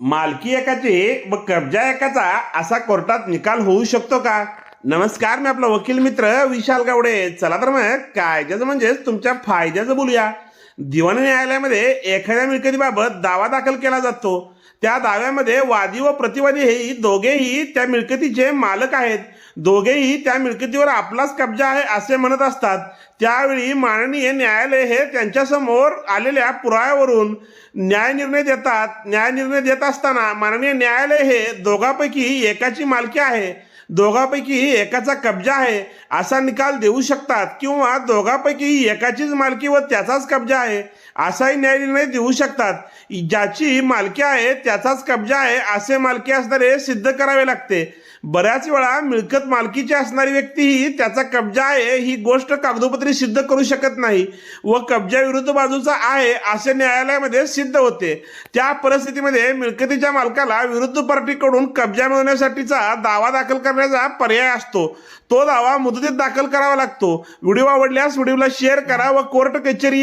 मालकी एकाची व कब्जा एकाचा असा कोर्टात निकाल होऊ शकतो का? नमस्कार मी आपला वकील मित्र विशाल गावडे. चला तर मग कायद्याचं म्हणजेच तुमच्या फायद्याचं बोलूया. दिवाणी न्यायालयामध्ये एखाद्या मिळकतीबाबत दावा दाखल केला जातो. त्या दाव्यामध्ये वादी व प्रतिवादी हे दोघेही त्या मिळकतीचे मालक आहेत. दोघेही त्या मिळकतीवर आपलाच कब्जा आहे असे म्हणत असतात. त्यावेळी माननीय न्यायालय हे त्यांच्यासमोर आलेल्या पुराव्यावरून न्याय निर्णय देतात. न्याय निर्णय देत असताना माननीय न्यायालय हे दोघांपैकी एकाची मालकी आहे. दोघांपैकीही एकाचा कब्जा आहे असा निकाल देऊ शकतात किंवा दोघांपैकीही एकाचीच मालकी व त्याचाच कब्जा आहे. असाही न्याय निर्णय देऊ शकतात. ज्याची मालकी आहे त्याचाच कब्जा आहे असे मालकी असणारे सिद्ध करावे लागते. बऱ्याच वेळा मिळकत मालकीची असणारी व्यक्ती ही त्याचा कब्जा आहे ही गोष्ट कागदोपत्री सिद्ध करू शकत नाही व कब्जा विरुद्ध बाजूचा आहे असे न्यायालयामध्ये सिद्ध होते. त्या परिस्थितीमध्ये मिळकतीच्या मालकाला विरुद्ध पार्टीकडून कब्जा मिळवण्यासाठीचा दावा दाखल करण्याचा पर्याय असतो. तो दावा मुदतीत दाखल करावा लागतो. व्हिडिओ आवडल्यास व्हिडिओला शेअर करा व कोर्ट कचेरी